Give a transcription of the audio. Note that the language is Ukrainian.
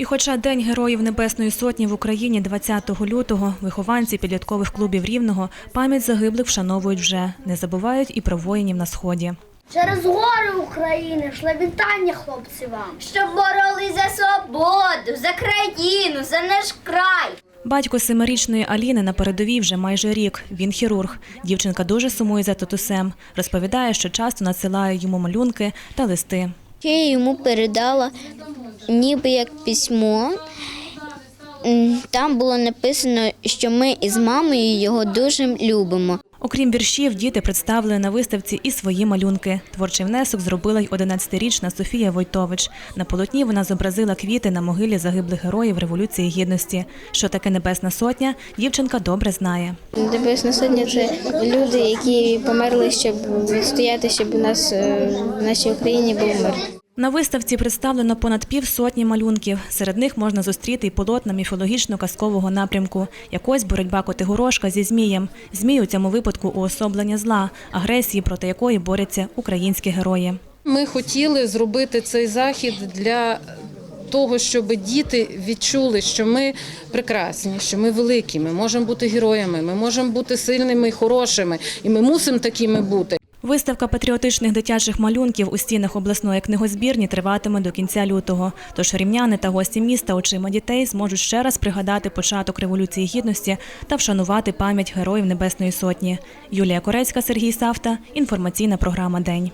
І хоча День Героїв Небесної Сотні в Україні 20 лютого, вихованці підліткових клубів Рівного пам'ять загиблих вшановують вже. Не забувають і про воїнів на сході. Через гори України шле вітання хлопці вам. щоб боролись за свободу, за країну, за наш край. Батько семирічної Аліни на передовій вже майже рік. Він хірург. Дівчинка дуже сумує за татусем. Розповідає, що часто надсилає йому малюнки та листи. Я йому передала ніби як письмо. Там було написано, що ми із мамою його дуже любимо. Окрім віршів, діти представили на виставці і свої малюнки. Творчий внесок зробила й 11-річна Софія Войтович. На полотні вона зобразила квіти на могилі загиблих героїв Революції Гідності. Що таке Небесна Сотня, дівчинка добре знає. Небесна сотня це люди, які померли, щоб відстояти, щоб у нас е, в нашій Україні був мир. На виставці представлено понад півсотні малюнків. Серед них можна зустріти й полотна міфологічно-казкового напрямку. Якось боротьба Котигорошка зі змієм. Змій у цьому випадку уособлення зла, агресії, проти якої борються українські герої. Ми хотіли зробити цей захід для того, щоб діти відчули, що ми прекрасні, що ми великі, ми можемо бути героями, ми можемо бути сильними і хорошими, і ми мусимо такими бути. Виставка патріотичних дитячих малюнків у стінах обласної книгозбірні триватиме до кінця лютого. Тож рівняни та гості міста очима дітей зможуть ще раз пригадати початок революції гідності та вшанувати пам'ять героїв Небесної Сотні. Юлія Корецька, Сергій Савта. Інформаційна програма День.